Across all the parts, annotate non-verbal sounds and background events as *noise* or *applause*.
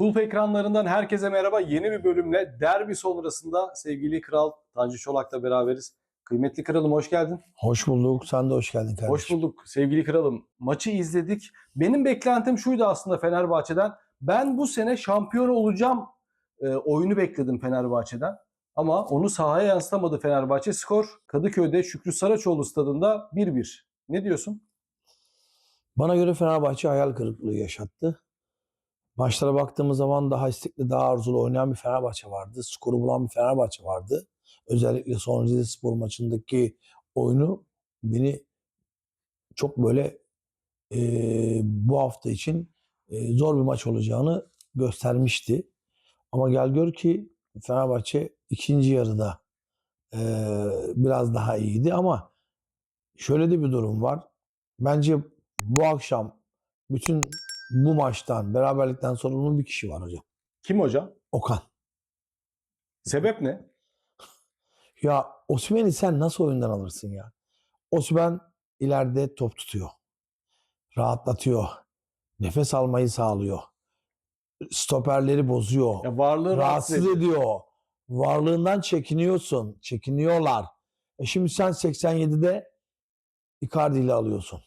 Kulp ekranlarından herkese merhaba. Yeni bir bölümle derbi sonrasında sevgili Kral Tanju Çolak'la beraberiz. Kıymetli kralım hoş geldin. Hoş bulduk. Sen de hoş geldin kardeşim. Hoş bulduk sevgili kralım. Maçı izledik. Benim beklentim şuydu aslında Fenerbahçe'den. Ben bu sene şampiyon olacağım e, oyunu bekledim Fenerbahçe'den. Ama onu sahaya yansıtamadı Fenerbahçe. Skor Kadıköy'de Şükrü Saraçoğlu stadında 1-1. Ne diyorsun? Bana göre Fenerbahçe hayal kırıklığı yaşattı. Maçlara baktığımız zaman daha istekli, daha arzulu oynayan bir Fenerbahçe vardı. Skoru bulan bir Fenerbahçe vardı. Özellikle son Rize Spor maçındaki oyunu beni çok böyle e, bu hafta için e, zor bir maç olacağını göstermişti. Ama gel gör ki Fenerbahçe ikinci yarıda e, biraz daha iyiydi ama şöyle de bir durum var. Bence bu akşam bütün bu maçtan, beraberlikten sorumlu bir kişi var hocam. Kim hocam? Okan. Sebep ne? *laughs* Ya Osimhen'i sen nasıl oyundan alırsın ya? Osimhen ileride top tutuyor. Rahatlatıyor. Nefes almayı sağlıyor. Stoperleri bozuyor. Ya varlığı rahatsız rahatsız ediyor. ediyor. Varlığından çekiniyorsun. Çekiniyorlar. E şimdi sen 87'de Icardi ile alıyorsun.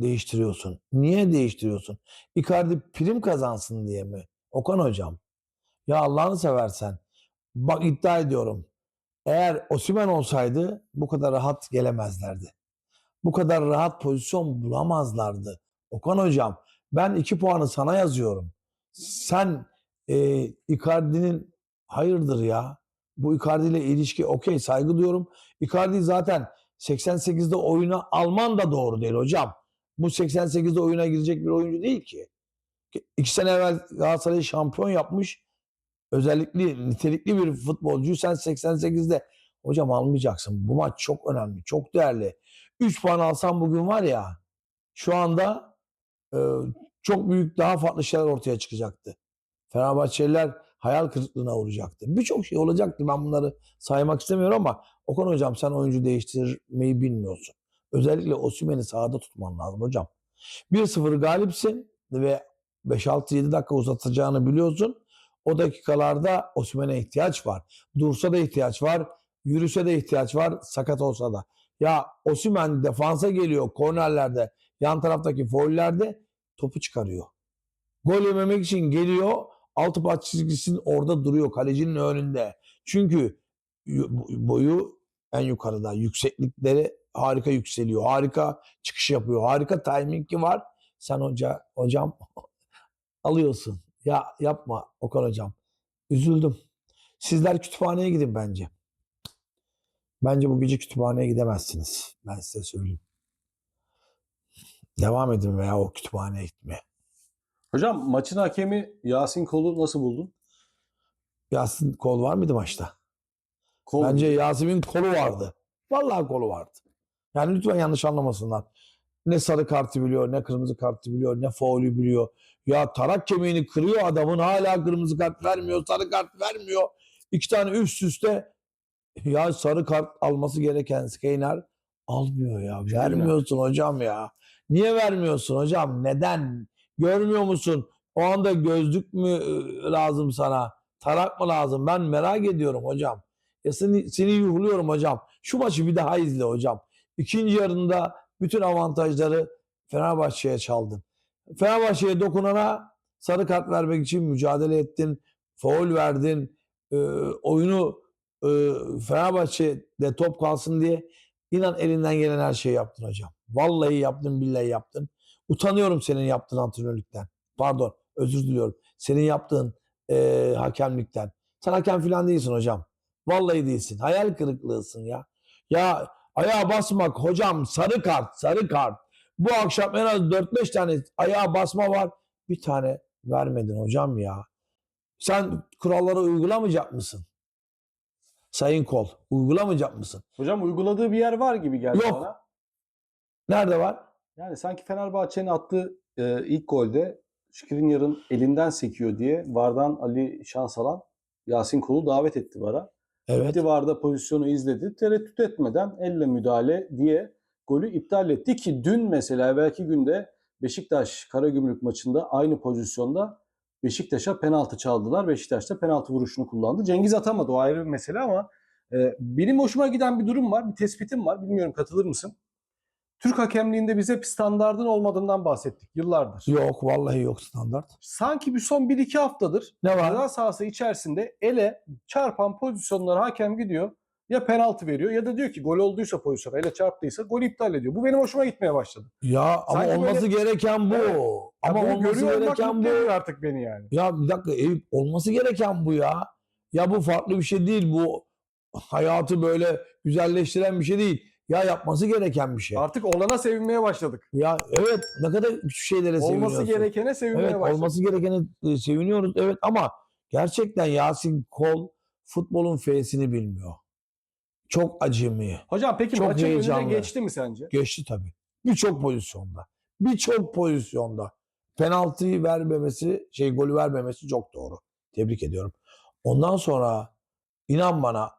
Değiştiriyorsun. Niye değiştiriyorsun? Icardi prim kazansın diye mi? Okan hocam. Ya Allah'ını seversen. Bak iddia ediyorum. Eğer Osimhen olsaydı bu kadar rahat gelemezlerdi. Bu kadar rahat pozisyon bulamazlardı. Okan hocam ben iki puanı sana yazıyorum. Sen e, Icardi'nin hayırdır ya. Bu Icardi ile ilişki okey saygı duyuyorum. Icardi zaten 88'de oyuna alman da doğru değil hocam. Bu 88'de oyuna girecek bir oyuncu değil ki. İki sene evvel Galatasaray'ı şampiyon yapmış. Özellikle nitelikli bir futbolcuyu sen 88'de hocam almayacaksın. Bu maç çok önemli, çok değerli. 3 puan alsan bugün var ya şu anda e, çok büyük daha farklı şeyler ortaya çıkacaktı. Fenerbahçeliler hayal kırıklığına uğrayacaktı. Birçok şey olacaktı. Ben bunları saymak istemiyorum ama Okan hocam sen oyuncu değiştirmeyi bilmiyorsun. Özellikle Osimhen'i sahada tutman lazım hocam. 1-0 galipsin ve 5-6-7 dakika uzatacağını biliyorsun. O dakikalarda Osimhen'e ihtiyaç var. Dursa da ihtiyaç var. Yürüse de ihtiyaç var. Sakat olsa da. Ya Osimhen defansa geliyor kornerlerde, yan taraftaki faullerde topu çıkarıyor. Gol yememek için geliyor. Altı paç çizgisinin orada duruyor kalecinin önünde. Çünkü boyu en yukarıda. Yükseklikleri harika yükseliyor. Harika çıkış yapıyor. Harika timingi var. Sen hoca hocam *laughs* alıyorsun. Ya yapma Okan hocam. Üzüldüm. Sizler kütüphaneye gidin bence. Bence bu gece kütüphaneye gidemezsiniz. Ben size söyleyeyim. Devam edin veya o kütüphaneye gitmeye. Hocam maçın hakemi Yasin Kol'u nasıl buldun? Yasin kol var mıydı maçta? Kol Bence Yasin'in kolu vardı. Vallahi kolu vardı. Yani lütfen yanlış anlamasınlar. Ne sarı kartı biliyor, ne kırmızı kartı biliyor, ne faulü biliyor. Ya tarak kemiğini kırıyor adamın hala kırmızı kart vermiyor, sarı kart vermiyor. İki tane üst üste ya sarı kart alması gereken Skeiner almıyor ya. Vermiyorsun hocam ya. Niye vermiyorsun hocam? Neden? Görmüyor musun? O anda gözlük mü e, lazım sana? Tarak mı lazım? Ben merak ediyorum hocam. Ya seni, seni yuhluyorum hocam. Şu maçı bir daha izle hocam. İkinci yarında bütün avantajları Fenerbahçe'ye çaldın. Fenerbahçe'ye dokunana sarı kart vermek için mücadele ettin. Faul verdin. E, oyunu e, Fenerbahçe'de top kalsın diye inan elinden gelen her şeyi yaptın hocam. Vallahi yaptın billahi yaptın. Utanıyorum senin yaptığın antrenörlükten. Pardon özür diliyorum. Senin yaptığın e, hakemlikten. Sen hakem falan değilsin hocam. Vallahi değilsin. Hayal kırıklığısın ya. Ya ayağa basmak hocam sarı kart sarı kart. Bu akşam en az 4-5 tane ayağa basma var. Bir tane vermedin hocam ya. Sen kuralları uygulamayacak mısın? Sayın Kol uygulamayacak mısın? Hocam uyguladığı bir yer var gibi geldi Yok. bana. Nerede var? Yani sanki Fenerbahçe'nin attığı e, ilk golde Skriniar'ın elinden sekiyor diye Vardan Ali Şansalan Yasin Kol'u davet etti VAR'a. Evet. Gitti VAR'da pozisyonu izledi. Tereddüt etmeden elle müdahale diye golü iptal etti ki dün mesela belki günde Beşiktaş Karagümrük maçında aynı pozisyonda Beşiktaş'a penaltı çaldılar. Beşiktaş da penaltı vuruşunu kullandı. Cengiz atamadı o ayrı bir mesele ama e, benim hoşuma giden bir durum var. Bir tespitim var. Bilmiyorum katılır mısın? Türk hakemliğinde biz hep standardın olmadığından bahsettik yıllardır. Yok vallahi yok standart. Sanki bir son 1-2 haftadır Ne var? ceza sahası içerisinde ele çarpan pozisyonlara hakem gidiyor. Ya penaltı veriyor ya da diyor ki gol olduysa pozisyona ele çarptıysa golü iptal ediyor. Bu benim hoşuma gitmeye başladı. Ya ama Sanki olması gereken bu. Evet. Ama Ya olması gereken bu. artık beni yani. Ya bir dakika Eyüp olması gereken bu ya. Ya bu farklı bir şey değil. Bu hayatı böyle güzelleştiren bir şey değil. Ya yapması gereken bir şey. Artık olana sevinmeye başladık. Ya evet ne kadar küçük şeylere seviniyorsun. Olması gerekene sevinmeye Evet başladık. olması gerekeni e, seviniyoruz. Evet ama gerçekten Yasin Kol futbolun F'sini bilmiyor. Çok acemi. Hocam peki Çok maçın heyecanlı. önüne geçti mi sence? Geçti tabii. Birçok pozisyonda. Birçok pozisyonda. Penaltıyı vermemesi, şey golü vermemesi çok doğru. Tebrik ediyorum. Ondan sonra inan bana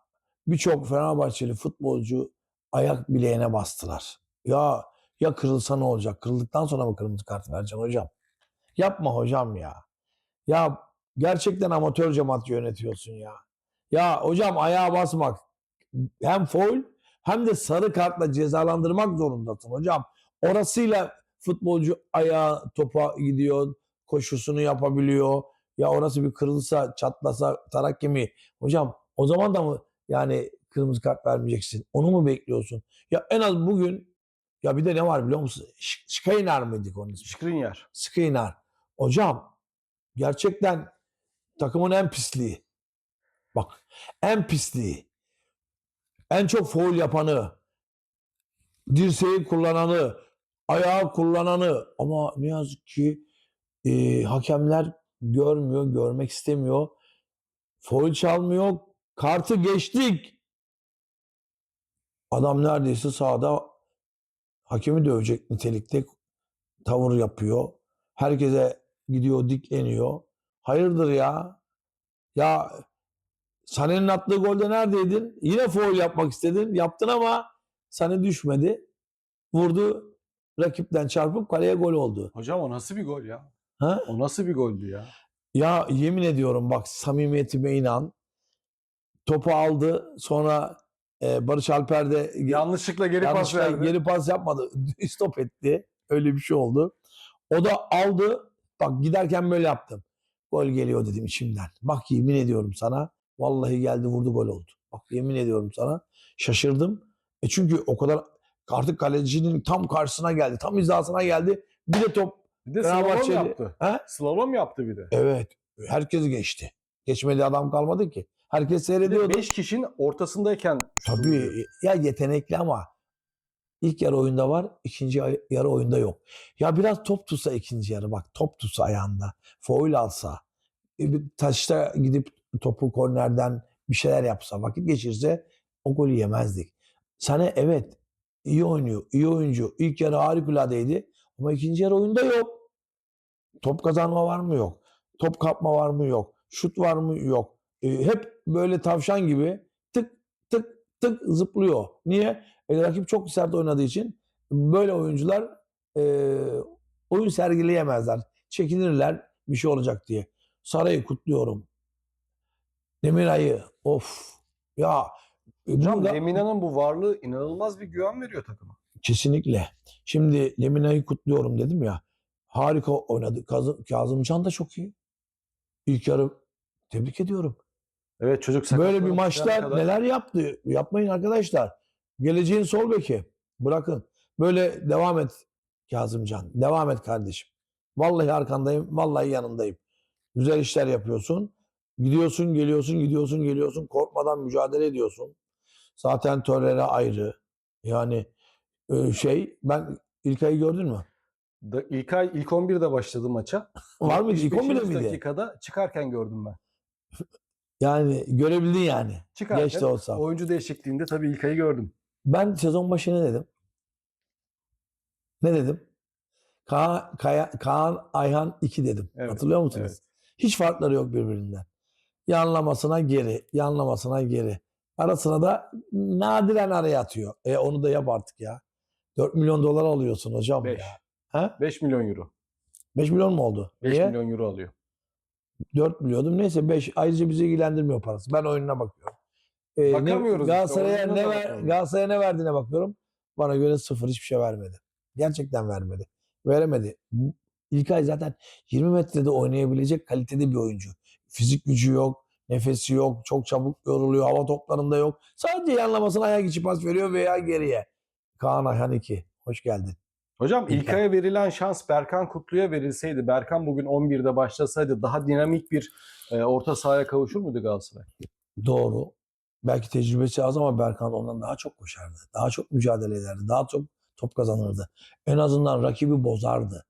birçok Fenerbahçeli futbolcu ayak bileğine bastılar. Ya ya kırılsa ne olacak? Kırıldıktan sonra mı kırmızı kart vereceksin hocam? Yapma hocam ya. Ya gerçekten amatörce maç yönetiyorsun ya. Ya hocam ayağa basmak hem foul hem de sarı kartla cezalandırmak zorundasın hocam. Orasıyla futbolcu ayağa topa gidiyor, koşusunu yapabiliyor. Ya orası bir kırılsa, çatlasa, tarak kemiği. Hocam o zaman da mı yani kırmızı kart vermeyeceksin? Onu mu bekliyorsun? Ya en az bugün ya bir de ne var biliyor musun? Skriniar mıydık onun ismi? Skriniar. Skriniar. Hocam gerçekten takımın en pisliği. Bak en pisliği. En çok foul yapanı, dirseği kullananı, ayağı kullananı ama ne yazık ki e, hakemler görmüyor, görmek istemiyor. Foul çalmıyor. Kartı geçtik. Adam neredeyse sahada hakemi dövecek nitelikte tavır yapıyor. Herkese gidiyor, dikleniyor. Hayırdır ya? Ya Sané'nin attığı golde neredeydin? Yine foul yapmak istedin. Yaptın ama Sané düşmedi. Vurdu. Rakipten çarpıp kaleye gol oldu. Hocam o nasıl bir gol ya? Ha? O nasıl bir goldü ya? Ya yemin ediyorum bak samimiyetime inan. Topu aldı. Sonra e, Barış Alper de Yanlışlıkla geri pas verdi. geri pas yapmadı. *laughs* Stop etti. Öyle bir şey oldu. O da aldı. Bak giderken böyle yaptım. Gol geliyor dedim içimden. Bak yemin ediyorum sana. Vallahi geldi vurdu gol oldu. Bak yemin ediyorum sana. Şaşırdım. E çünkü o kadar artık kalecinin tam karşısına geldi. Tam hizasına geldi. Bir de top. Bir de slalom yaptı. He? Slalom yaptı bir de. Evet. Herkes geçti. Geçmediği adam kalmadı ki. Herkes seyrediyordu. 5 kişinin ortasındayken Tabii ya yetenekli ama ilk yarı oyunda var, ikinci yarı oyunda yok. Ya biraz top tutsa ikinci yarı bak top tutsa ayağında, foul alsa, e, taşta gidip topu kornerden bir şeyler yapsa, vakit geçirse o golü yemezdik. Sana evet iyi oynuyor, iyi oyuncu. İlk yarı harikuladeydi ama ikinci yarı oyunda yok. Top kazanma var mı yok. Top kapma var mı yok. Şut var mı yok. E, hep böyle tavşan gibi tık tık tık zıplıyor. Niye? E, rakip çok sert oynadığı için böyle oyuncular e, oyun sergileyemezler. Çekinirler bir şey olacak diye. Saray'ı kutluyorum. Demiray'ı of ya e, Hocam Lemina'nın bu varlığı inanılmaz bir güven veriyor takıma. Kesinlikle. Şimdi Lemina'yı kutluyorum dedim ya. Harika oynadı. Kazım, Kazımcan da çok iyi. İlk yarı tebrik ediyorum. Evet çocuk Böyle sakatlanıp bir maçlar kadar- neler yaptı? Yapmayın arkadaşlar. Geleceğin sol beki. Bırakın. Böyle devam et Kazımcan. Devam et kardeşim. Vallahi arkandayım. Vallahi yanındayım. Güzel işler yapıyorsun. Gidiyorsun, geliyorsun, gidiyorsun, geliyorsun. Korkmadan mücadele ediyorsun. Zaten Torreira ayrı. Yani e, şey ben İlkay'ı gördün mü? Da, ilk ay ilk 11'de başladı maça. Var mıydı? İlk 75. 11'de miydi? dakikada çıkarken gördüm ben. *laughs* Yani görebildin yani. Çıkarken Geç de olsa. oyuncu değişikliğinde tabii İlkay'ı gördüm. Ben sezon başı ne dedim? Ne dedim? Kaan, Kaya- Kaan Ayhan 2 dedim. Evet, Hatırlıyor musunuz? evet. Hiç farkları yok birbirinden. Yanlamasına geri, yanlamasına geri. Arasına da nadiren araya atıyor. E onu da yap artık ya. 4 milyon dolar alıyorsun hocam 5. ya. Ha? 5 milyon euro. 5 milyon mu oldu? 5 Niye? milyon euro alıyor. 4 biliyordum. Neyse 5. Ayrıca bizi ilgilendirmiyor parası. Ben oyununa bakıyorum. Ee, ne- Bakamıyoruz işte, Galatasaray'a oyununa ne, ver. Galatasaray'a ne verdiğine bakıyorum. Bana göre sıfır hiçbir şey vermedi. Gerçekten vermedi. Veremedi. İlkay zaten 20 metrede oynayabilecek kalitede bir oyuncu. Fizik gücü yok, nefesi yok, çok çabuk yoruluyor, hava toplarında yok. Sadece yanlamasına ayak içi pas veriyor veya geriye. Kaan Ayhan 2. Hoş geldin. Hocam İlkay. İlkay'a verilen şans Berkan Kutlu'ya verilseydi, Berkan bugün 11'de başlasaydı daha dinamik bir e, orta sahaya kavuşur muydu Galatasaray? Doğru. Belki tecrübesi az ama Berkan ondan daha çok koşardı. Daha çok mücadele ederdi. Daha çok top kazanırdı. En azından rakibi bozardı.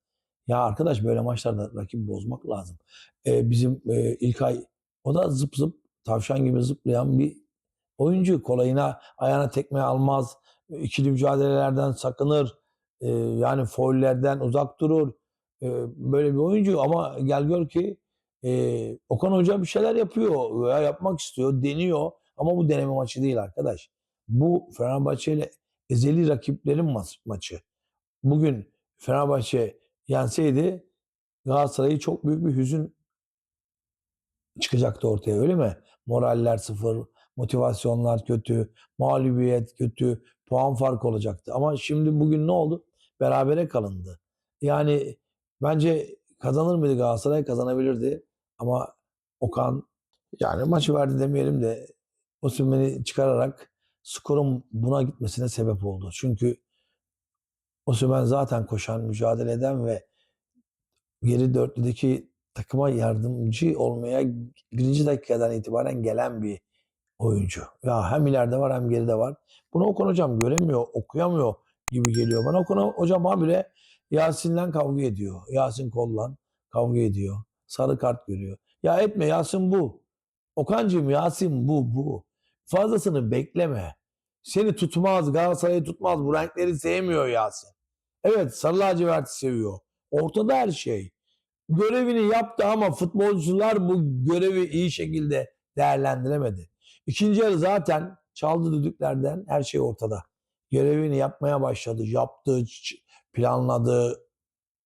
Ya arkadaş böyle maçlarda rakibi bozmak lazım. Ee, bizim e, İlkay o da zıp zıp tavşan gibi zıplayan bir oyuncu. Kolayına ayağına tekme almaz. İkili mücadelelerden sakınır. Yani foullerden uzak durur. Ee, böyle bir oyuncu ama gel gör ki e, Okan Hoca bir şeyler yapıyor veya yapmak istiyor, deniyor ama bu deneme maçı değil arkadaş. Bu Fenerbahçe ile ezeli rakiplerin ma- maçı. Bugün Fenerbahçe yenseydi Galatasaray'ı çok büyük bir hüzün çıkacaktı ortaya öyle mi? Moraller sıfır, motivasyonlar kötü, mağlubiyet kötü, puan farkı olacaktı. Ama şimdi bugün ne oldu? Berabere kalındı. Yani bence kazanır mıydı Galatasaray? Kazanabilirdi. Ama Okan yani maçı verdi demeyelim de Osimhen'i çıkararak skorun buna gitmesine sebep oldu. Çünkü Osimhen zaten koşan, mücadele eden ve geri dörtlüdeki takıma yardımcı olmaya birinci dakikadan itibaren gelen bir oyuncu. Ya hem ileride var hem geride var. Bunu Okan hocam göremiyor, okuyamıyor gibi geliyor bana. Okan hocam habire Yasin'le kavga ediyor. Yasin Kollan kavga ediyor. Sarı kart görüyor. Ya etme Yasin bu. Okancığım Yasin bu bu. Fazlasını bekleme. Seni tutmaz, Galatasaray'ı tutmaz. Bu renkleri sevmiyor Yasin. Evet sarı laciverti seviyor. Ortada her şey. Görevini yaptı ama futbolcular bu görevi iyi şekilde değerlendiremedi. İkinci yarı zaten çaldı düdüklerden her şey ortada. Görevini yapmaya başladı. Yaptı, ç- planladı,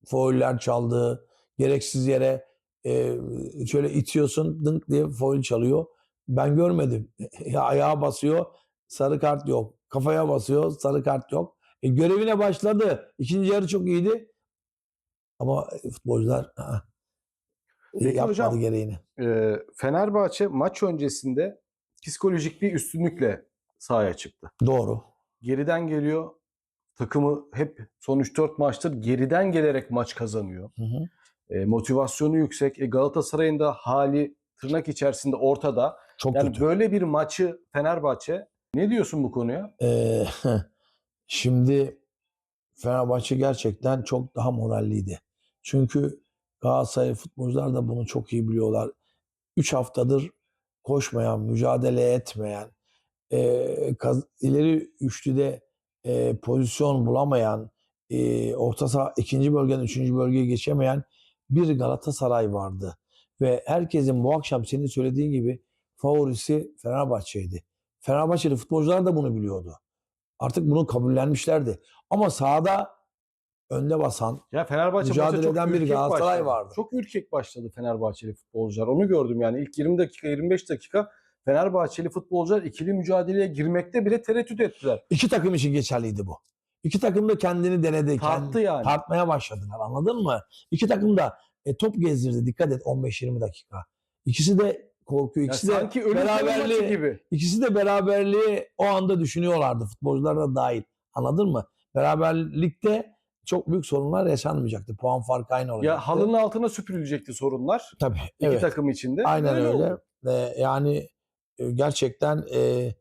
fauller çaldı. Gereksiz yere e, şöyle itiyorsun dınk diye faul çalıyor. Ben görmedim. *laughs* Ya ayağa basıyor, sarı kart yok. Kafaya basıyor, sarı kart yok. E, görevine başladı. İkinci yarı çok iyiydi. Ama futbolcular aa, Peki yapmadı hocam, gereğini. E, Fenerbahçe maç öncesinde psikolojik bir üstünlükle sahaya çıktı. Doğru. Geriden geliyor. Takımı hep son 3-4 maçtır geriden gelerek maç kazanıyor. Hı hı. E, motivasyonu yüksek. E, Galatasaray'ın da hali tırnak içerisinde ortada. Çok Yani kötü. böyle bir maçı Fenerbahçe ne diyorsun bu konuya? Ee, *laughs* şimdi Fenerbahçe gerçekten çok daha moralliydi. Çünkü Galatasaray futbolcular da bunu çok iyi biliyorlar. 3 haftadır koşmayan, mücadele etmeyen, e, kaz- ileri üçlüde e, pozisyon bulamayan, e, orta saha ikinci bölgeden üçüncü bölgeye geçemeyen bir Galatasaray vardı. Ve herkesin bu akşam senin söylediğin gibi favorisi Fenerbahçe'ydi. Fenerbahçeli futbolcular da bunu biliyordu. Artık bunu kabullenmişlerdi. Ama sahada önde basan, Ya Fenerbahçe Mücadele eden bir Galatasaray başladı. vardı. Çok ürkek başladı Fenerbahçeli futbolcular. Onu gördüm yani ilk 20 dakika 25 dakika Fenerbahçeli futbolcular ikili mücadeleye girmekte bile tereddüt ettiler. iki takım için geçerliydi bu. İki takım da kendini denedi. Tarttı kendi- yani. Tartmaya başladılar anladın mı? İki takım da e, top gezdirdi dikkat et 15-20 dakika. İkisi de korkuyor. Ya İkisi de kalım maçı beraberliği, gibi. ikisi de beraberliği o anda düşünüyorlardı. Futbolcular da dahil. Anladın mı? Beraberlikte çok büyük sorunlar yaşanmayacaktı. Puan farkı aynı olacaktı. Ya halının altına süpürülecekti sorunlar Tabii. iki evet. takım içinde. Aynen öyle. oldu. Ee, yani gerçekten e,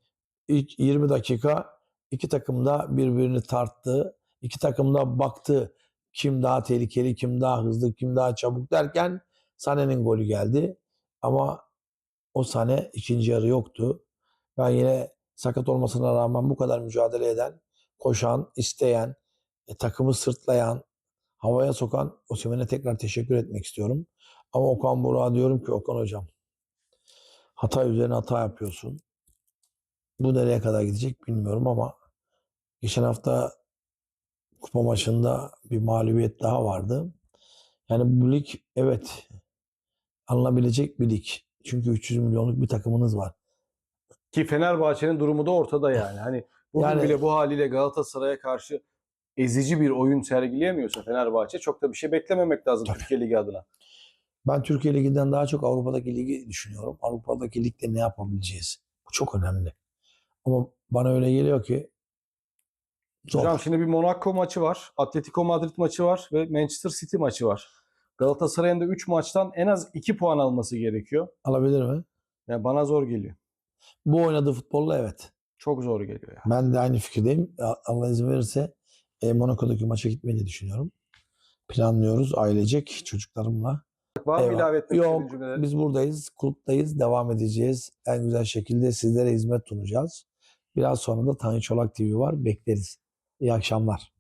ilk 20 dakika iki takım da birbirini tarttı. İki takım da baktı kim daha tehlikeli, kim daha hızlı, kim daha çabuk derken Sané'nin golü geldi. Ama o Sané ikinci yarı yoktu. Ben yine sakat olmasına rağmen bu kadar mücadele eden, koşan, isteyen, e, takımı sırtlayan, havaya sokan Osimhen'e tekrar teşekkür etmek istiyorum. Ama Okan Burak'a diyorum ki Okan hocam hata üzerine hata yapıyorsun. Bu nereye kadar gidecek bilmiyorum ama geçen hafta kupa maçında bir mağlubiyet daha vardı. Yani bu lig evet alınabilecek bir lig. Çünkü 300 milyonluk bir takımınız var. Ki Fenerbahçe'nin durumu da ortada yani. Hani bugün Yani- bile bu haliyle Galatasaray'a karşı ezici bir oyun sergileyemiyorsa Fenerbahçe çok da bir şey beklememek lazım Tabii. Türkiye Ligi adına. Ben Türkiye Ligi'nden daha çok Avrupa'daki ligi düşünüyorum. Avrupa'daki ligde ne yapabileceğiz? Bu çok önemli. Ama bana öyle geliyor ki zor. Hocam şimdi bir Monaco maçı var, Atletico Madrid maçı var ve Manchester City maçı var. Galatasaray'ın da 3 maçtan en az 2 puan alması gerekiyor. Alabilir mi? Yani bana zor geliyor. Bu oynadığı futbolla evet. Çok zor geliyor ya. Ben de aynı fikirdeyim. Allah izin verirse e, Monaco'daki maça gitmeyi de düşünüyorum. Planlıyoruz ailecek çocuklarımla. Var mı ilave etmek Yok cümleler? biz buradayız, kulüpteyiz, devam edeceğiz. En güzel şekilde sizlere hizmet sunacağız. Biraz sonra da Tanju Çolak TV var, bekleriz. İyi akşamlar.